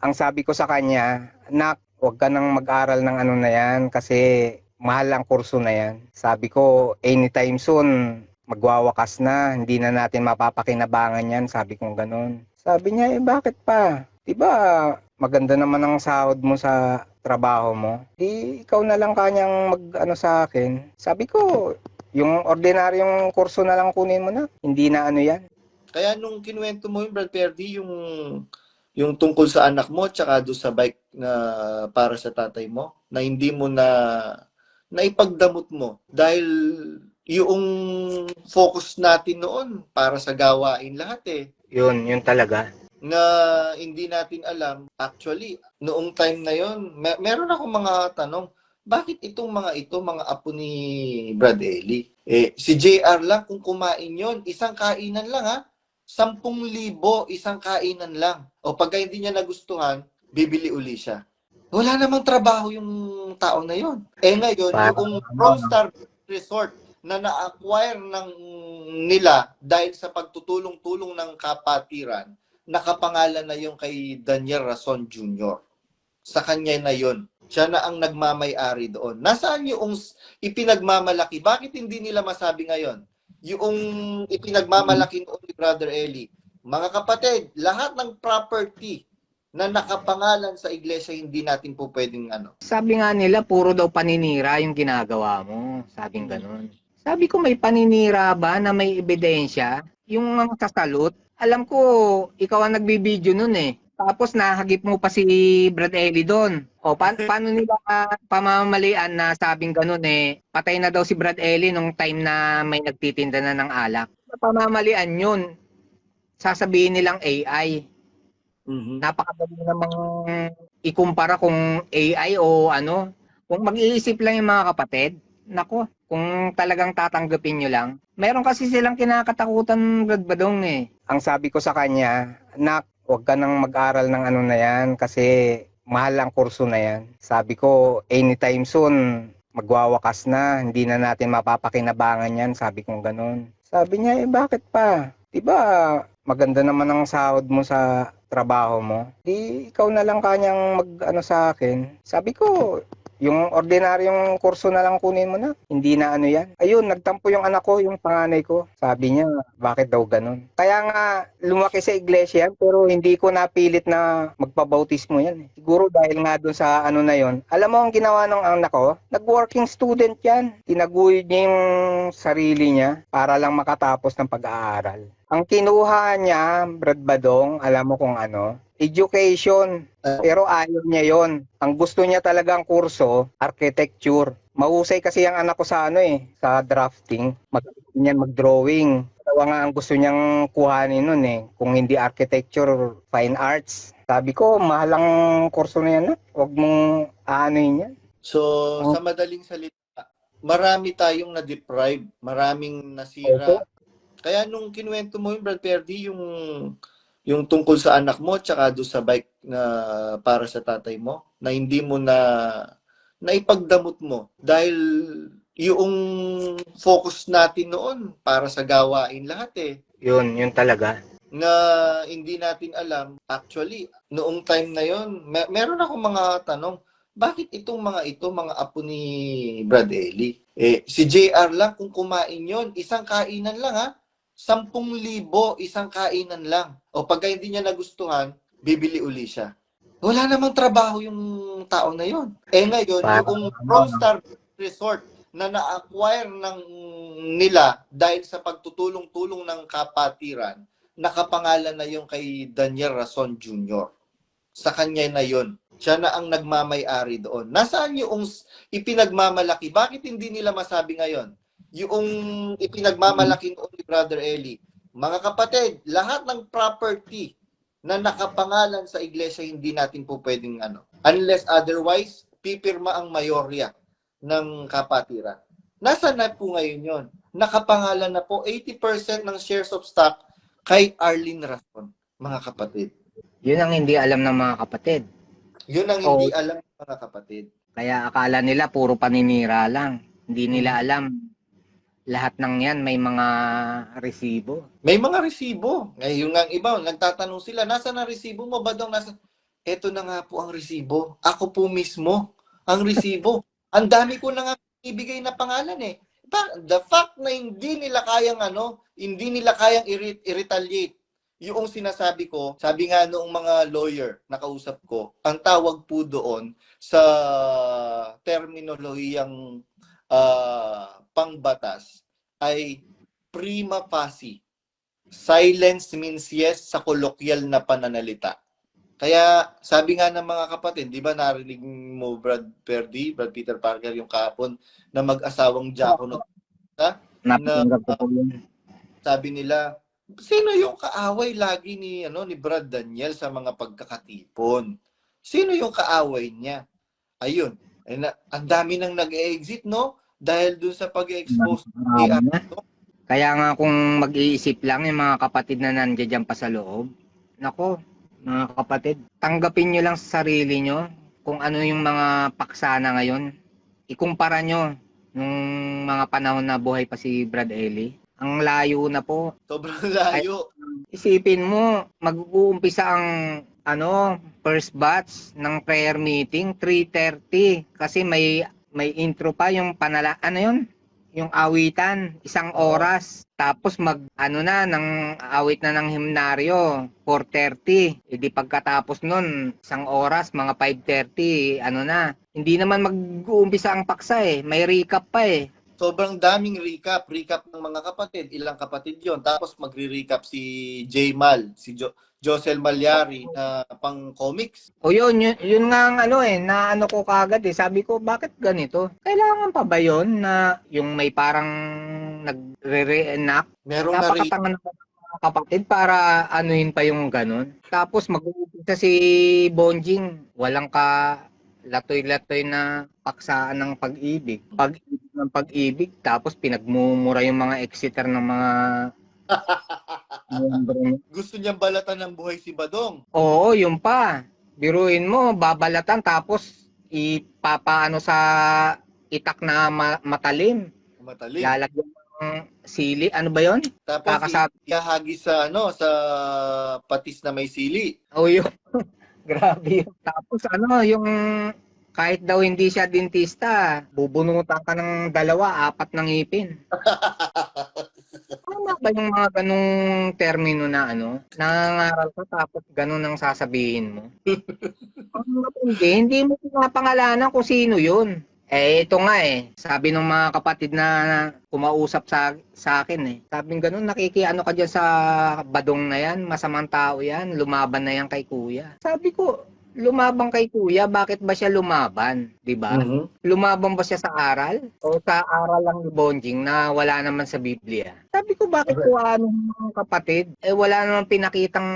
ang sabi ko sa kanya, nak, huwag ka nang mag-aral ng ano na yan kasi mahal ang kurso na yan. Sabi ko, anytime soon, magwawakas na, hindi na natin mapapakinabangan yan. Sabi ko ganun. Sabi niya, eh bakit pa? Diba, maganda naman ang sahod mo sa trabaho mo. Di ikaw na lang kanyang mag ano sa akin. Sabi ko, yung ordinaryong kurso na lang kunin mo na. Hindi na ano yan. Kaya nung kinuwento mo yung Brad Perdi, yung yung tungkol sa anak mo tsaka do sa bike na para sa tatay mo na hindi mo na naipagdamot mo. Dahil yung focus natin noon para sa gawain lahat eh. Yun, yun talaga. na hindi natin alam actually noong time na yon mer- meron akong mga tanong bakit itong mga ito mga apo ni Brad Eli? Eh si JR lang kung kumain yon isang kainan lang ha 10,000 isang kainan lang o pag hindi niya nagustuhan bibili uli siya wala namang trabaho yung tao na yon eh ngayon yung From Star Resort na na-acquire ng nila dahil sa pagtutulong-tulong ng kapatiran nakapangalan na yung kay Daniel Rason Jr. Sa kanya na yon. Siya na ang nagmamay-ari doon. Nasaan yung ipinagmamalaki? Bakit hindi nila masabi ngayon? Yung ipinagmamalaki noon ni Brother Eli. Mga kapatid, lahat ng property na nakapangalan sa iglesia hindi natin po pwedeng ano. Sabi nga nila, puro daw paninira yung ginagawa mo. Sabing ganun. Sabi ko, may paninira ba na may ebidensya? Yung ang kasalot, alam ko, ikaw ang nagbibideo nun eh. Tapos nahagip mo pa si Brad Eli doon. O pa- paano nila pamamalian na sabing ganun eh, patay na daw si Brad Eli nung time na may nagtitinda na ng alak. Pamamalian yun. Sasabihin nilang AI napakadali namang ikumpara kung AI o ano. Kung mag-iisip lang yung mga kapatid, nako, kung talagang tatanggapin nyo lang. Meron kasi silang kinakatakutan Brad Badong eh. Ang sabi ko sa kanya, nak, huwag ka nang mag-aral ng ano na yan kasi mahal ang kurso na yan. Sabi ko, anytime soon, magwawakas na, hindi na natin mapapakinabangan yan. Sabi ko ganun. Sabi niya, eh bakit pa? Diba, maganda naman ang sahod mo sa trabaho mo, di ikaw na lang kanyang mag ano sa akin. Sabi ko, yung ordinaryong kurso na lang kunin mo na. Hindi na ano yan. Ayun, nagtampo yung anak ko, yung panganay ko. Sabi niya, bakit daw ganun? Kaya nga, lumaki sa iglesia yan, pero hindi ko napilit na magpabautismo yan. eh. Siguro dahil nga dun sa ano na yon. Alam mo ang ginawa ng anak ko? Nag-working student yan. Tinaguyod niya yung sarili niya para lang makatapos ng pag-aaral. Ang kinuha niya, Brad Badong, alam mo kung ano? Education. Pero ayaw niya yon. Ang gusto niya talagang kurso, architecture. Mahusay kasi ang anak ko sa ano eh, sa drafting. Mag niyan mag-drawing. Dalawa nga ang gusto niyang kuhanin nun eh. Kung hindi architecture, fine arts. Sabi ko, mahal ang kurso na yan. ah. Huwag mong aanuhin yan. So, Oh. sa madaling salita, marami tayong na-deprive, maraming nasira. Opo. Kaya nung kinuwento mo yung Brad Perdi, yung yung tungkol sa anak mo tsaka do sa bike na para sa tatay mo na hindi mo na naipagdamot mo. Dahil yung focus natin noon para sa gawain lahat eh. Yun, yun talaga. na hindi natin alam actually noong time na yon mer- meron akong mga tanong bakit itong mga ito mga apo ni Brad Eli? Eh si JR lang kung kumain yon isang kainan lang ha 10,000 isang kainan lang o pag hindi niya nagustuhan bibili uli siya wala namang trabaho yung tao na yon eh ngayon yung From Star Resort na na-acquire ng nila dahil sa pagtutulong-tulong ng kapatiran nakapangalan na yung kay Daniel Rason Jr. Sa kanya na yon. Siya na ang nagmamay-ari doon. Nasaan yung ipinagmamalaki? Bakit hindi nila masabi ngayon? Yung ipinagmamalaki noon ni Brother Eli. Mga kapatid, lahat ng property na nakapangalan sa iglesia hindi natin po pwedeng ano. Unless otherwise, pipirma ang mayorya ng kapatiran. Nasaan na po ngayon yon? Nakapangalan na po 80% ng shares of stock kay Arlene Rason, mga kapatid. Yun ang hindi alam ng mga kapatid. Yun ang hindi alam ng mga kapatid. Kaya akala nila puro paninira lang. Hindi nila alam. Lahat ng yan may mga resibo. May mga resibo. Ngayon nga iba, nagtatanong sila, nasa na resibo mo ba daw? Nasa... Eto na nga po ang resibo. Ako po mismo ang resibo. ang dami ko na nga ibigay na pangalan eh. The fact na hindi nila kayang ano, hindi nila kayang i-retaliate. Yung sinasabi ko, sabi nga noong mga lawyer na kausap ko, ang tawag po doon sa terminolohiyang ah, pangbatas ay prima facie. Silence means yes sa kolokwyal na pananalita. Kaya sabi nga ng mga kapatid, di ba narinig mo Brad Perdi, Brad Peter Parker yung kahapon na mag-asawang ko po yun. sabi nila, sino yung kaaway lagi ni ano ni Brad Daniel sa mga pagkakatipon? Sino yung kaaway niya? Ayun. Ay na, ang dami nang nag-exit, no? Dahil dun sa pag-expose na. Kaya nga kung mag-iisip lang yung mga kapatid na nandiyan pa sa loob, nako, mga kapatid, tanggapin nyo lang sa sarili nyo kung ano yung mga paksa na ngayon. Ikumpara nyo nung mga panahon na buhay pa si Brad Ellie. Ang layo na po. sobrang layo. Isipin mo, mag-uumpisa ang ano, first batch ng prayer meeting 3:30 kasi may may intro pa yung panala ano yun? Yung awitan, isang oras. Tapos mag ano na ng awit na ng himnaryo 4:30. E di pagkatapos nun, isang oras, mga 5:30, ano na. Hindi naman mag-uumpisa ang paksa eh. May recap pa eh. Sobrang daming recap. Recap ng mga kapatid. Ilang kapatid yon Tapos magre-recap si J. Mal, si jo- Josel Malyari na pang comics. O yun, yun, yun nga ang ano eh, na ano ko kagad eh. Sabi ko, bakit ganito? Kailangan pa ba yun na yung may parang nagre-reenact? Meron na rin. Napakatanga ng mga kapatid para anuhin pa yung ganun. Tapos mag-uumpisa si Bonjing, walang ka latoy-latoy na paksaan ng pag-ibig. Pag-ibig ng pag-ibig, tapos pinagmumura yung mga exeter ng mga. Gusto niyang balatan ng buhay si Badong. Oo, yun pa. Biruin mo, babalatan tapos ipapaano sa itak na ma- matalim. Matalim. Lalagyan ng sili. Ano ba yon? Tapos Kakasap. ihahagi sa ano sa patis na may sili. Oh, yun. Grabe. Tapos ano, yung kahit daw hindi siya dentista, bubunutan ka ng dalawa, apat ng ngipin. Tama ba yung mga ganong termino na ano? Nangangaral ka tapos ganun ang sasabihin mo? Matindi, hindi mo pinapangalanan kung sino yun. Eh, ito nga eh. Sabi ng mga kapatid na kumausap sa, sa akin eh. Sabi ganun, nakikiano ka dyan sa badong na yan, masamang tao yan, lumaban na yan kay kuya. Sabi ko, lumaban kay kuya, bakit ba siya lumaban? 'Di ba? Mhm. lumaban ba siya sa aral? O sa aral lang ni Bonjing na wala naman sa Biblia? Sabi ko, bakit ko ano mga kapatid? Eh, wala naman pinakitang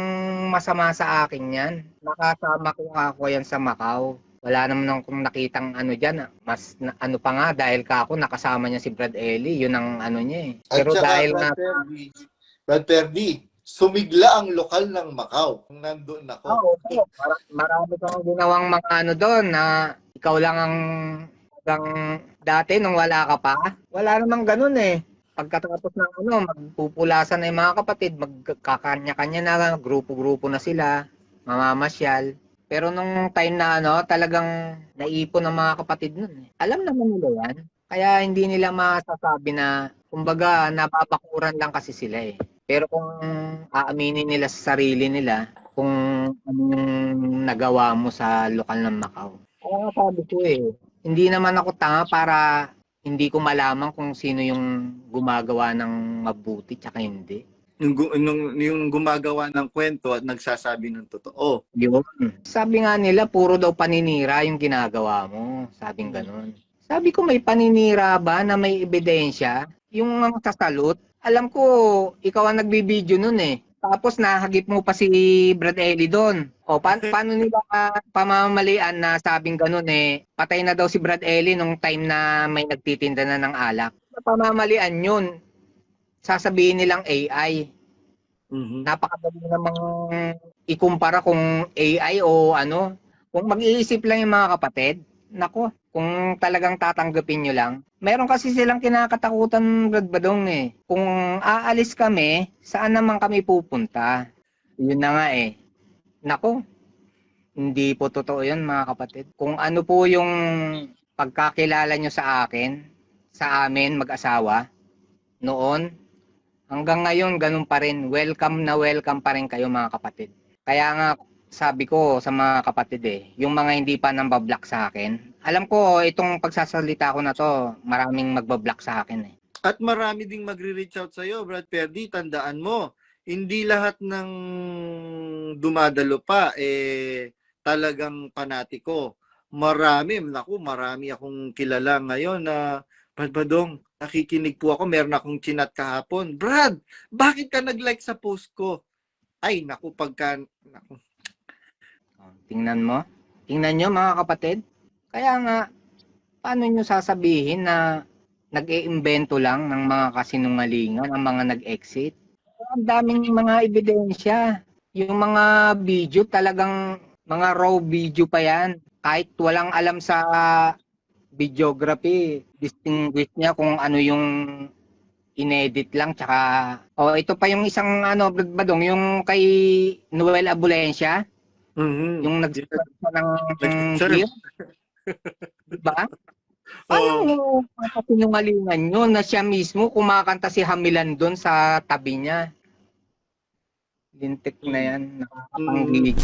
masama sa akin yan. Nakasama ko nga ako yan sa Macau. Wala naman akong nakitang ano dyan. ah. Mas na- ano pa nga, dahil ka ako, nakasama niya si Brad Ellie. Yun ang ano niya eh. At Pero saka, dahil Perdi, Brad Perdi, sumigla ang lokal ng Macau. Nung nandun ako. Oo, oo. Mara- marami kang ginawang mga ano doon na ikaw lang ang hanggang dati nung wala ka pa. Wala namang ganun eh. Pagkatapos ng ano, magpupulasan na yung mga kapatid, magkakanya-kanya na, grupo-grupo na sila, mamamasyal. Pero nung time na ano, talagang naipon ng mga kapatid nun. Eh. Alam naman nila yan. Kaya hindi nila masasabi na, kumbaga, napapakuran lang kasi sila eh. Pero kung aaminin nila sa sarili nila, kung ano yung nagawa mo sa lokal ng Macau. Nga sabi ko eh, hindi naman ako tanga para hindi ko malaman kung sino yung gumagawa ng mabuti tsaka hindi. Yung, nung- yung gumagawa ng kwento at nagsasabi ng totoo. Yun. Sabi nga nila, puro daw paninira yung ginagawa mo. Sabing ganun. Sabi ko, may paninira ba na may ebidensya? Yung ang sasalot, alam ko, ikaw ang nagbibideo nun eh. Tapos nahagip mo pa si Brad Ellie doon. O pa- paano nila pamamalian na sabing ganun eh, patay na daw si Brad Ellie nung time na may nagtitinda na ng alak. Pamamalian yun. Sasabihin nilang AI Mhm. napakadali namang ikumpara kung AI o ano. Kung mag-iisip lang yung mga kapatid, nako, kung talagang tatanggapin nyo lang. Meron kasi silang kinakatakutan Brad Badong eh. Kung aalis kami, saan naman kami pupunta? Yun na nga eh. Nako, Hindi po totoo yun mga kapatid. Kung ano po yung pagkakilala nyo sa akin, sa amin mag-asawa, noon, hanggang ngayon ganun pa rin. Welcome na welcome pa rin kayo mga kapatid. Kaya nga sabi ko sa mga kapatid eh, yung mga hindi pa nambablock sa akin, alam ko itong pagsasalita ko na to, maraming magbablock sa akin eh. At marami ding magre-reach out sa'yo, Brad Perdi. Tandaan mo, hindi lahat ng dumadalo pa, eh, talagang panatiko. Marami, naku, marami akong kilala ngayon na, Brad Badong, nakikinig po ako, meron akong chinat kahapon. Brad, bakit ka nag-like sa post ko? Ay, naku, pagka, naku, Tingnan mo. Tingnan nyo mga kapatid. Kaya nga, paano nyo sasabihin na nag-iimbento lang ng mga kasinungalingan ang mga nag-exit? Ang daming mga ebidensya. Yung mga video talagang mga raw video pa yan. Kahit walang alam sa videography, distinguish niya kung ano yung inedit lang tsaka oh ito pa yung isang ano badong yung kay Noel Abulencia mhm. yung nag-spread siya ng Nag-serve. beer. diba? Paano Oo. mo kasinungalingan yun na siya mismo kumakanta si Hamilan doon sa tabi niya? Lintik na yan. Nakakapanggigil.